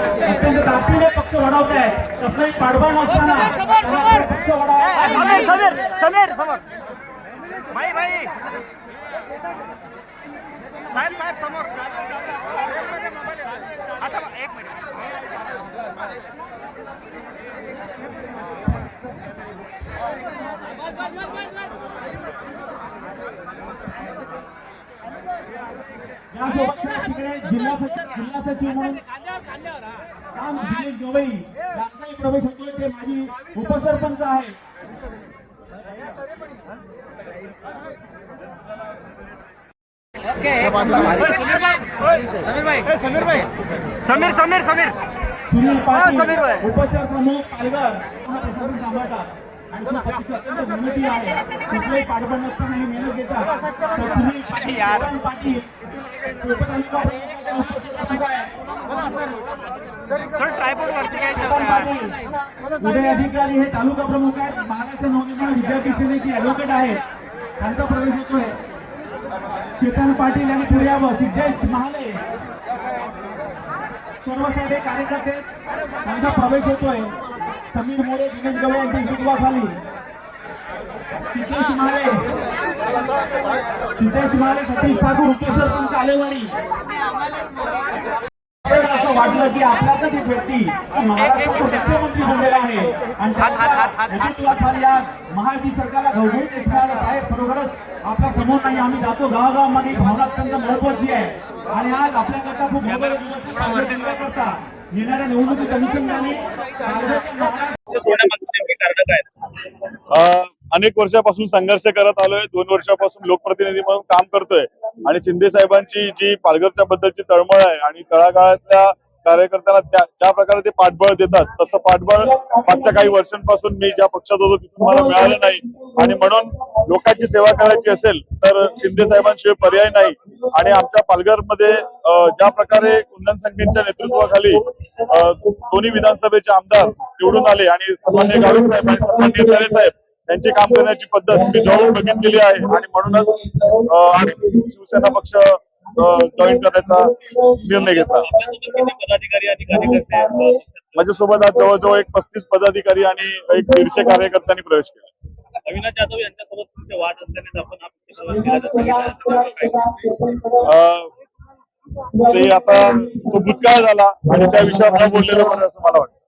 अत्यंत दाखीने पक्ष वाढवताय कसलाही पाडवा नसताना त्याला पक्ष वाढवावा. समीर समीर समीर समोर. भाई भाई साहेब साहेब समोर. हा समोर. एक मिनिट. जिल्हा सचिव जिल्हा सचिव म्हणून काम दिनेश गवई यांचाही प्रवेश होतोय ते माझी उपसरपंच आहे. समीर भाई समीर समीर समीर सुनील समीर पाटील भाई. उपशहर प्रमुख पालघर. प्रशासन सांभाळतात आणि पाठबळ नसताना ही मेहनत घेतात सुनील पाटील यार. चव्हाण वरती घ्यायचं उदय अधिकारी हे तालुका प्रमुख आहेत. महाराष्ट्र नवनिर्माण विद्यार्थी सेनेचे ऍडव्होकेट आहेत त्यांचा प्रवेश होतोय. चेतन पाटील आणि पुर्यावर सिद्धेश महाले. सर्व साधे कार्यकर्ते त्यांचा प्रवेश होतोय. समीर मोरे दिनेश गवळे यांच्या नेतृत्वाखाली सिद्धेश महाले. सिद्धेश महाले सतीश ठाकूर उपसरपंच आलेवाडी असं वाटलं की आपल्यातच एक व्यक्ती महाराष्ट्राचा मुख्यमंत्री बनलेला आहे. आणि नेतृत्वाखाली आज महायुती सरकारला घवघवीत यश मिळालं साहेब खरोखरच आपल्यासमोर नाही आम्ही जातो. गावागावामध्ये भावना अत्यंत महत्वाची आहे. आणि आज आपल्याकरता खूप दिवस करण्याकरता येणाऱ्या निवडणुकीच्या अनुषंगाने अनेक वर्षापासून संघर्ष करत आलोय. दोन वर्षापासून लोकप्रतिनिधी म्हणून काम करतोय. आणि शिंदे साहेबांची जी पालघरच्या बद्दलची तळमळ आहे आणि तळागाळातल्या कार्यकर्त्यांना त्या ज्या प्रकारे ते पाठबळ देतात तसं पाठबळ मागच्या काही वर्षांपासून मी ज्या पक्षात होतो तिथून मला मिळालं नाही. आणि म्हणून लोकांची सेवा करायची असेल तर शिंदे साहेबांशिवाय पर्याय नाही. आणि आमच्या पालघरमध्ये ज्या प्रकारे कुंदन संघेच्या नेतृत्वाखाली दोन्ही विधानसभेचे आमदार निवडून आले आणि सन्मान्य गावित साहेब आणि सन्मान्य साहेब यांची काम करण्याची पद्धत मी जवळून बघितलेली आहे. आणि म्हणूनच आज शिवसेना पक्ष जॉईन करण्याचा निर्णय घेतला. माझ्यासोबत आज जवळजवळ एक पस्तीस पदाधिकारी आणि एक दीडशे कार्यकर्त्यांनी प्रवेश केला. अविनाश जाधव यांच्यासोबत वाद असल्याने आपण ते आता तो भूतकाळ झाला आणि त्या विषयावर न बोललेलं बरं असं मला वाटतं.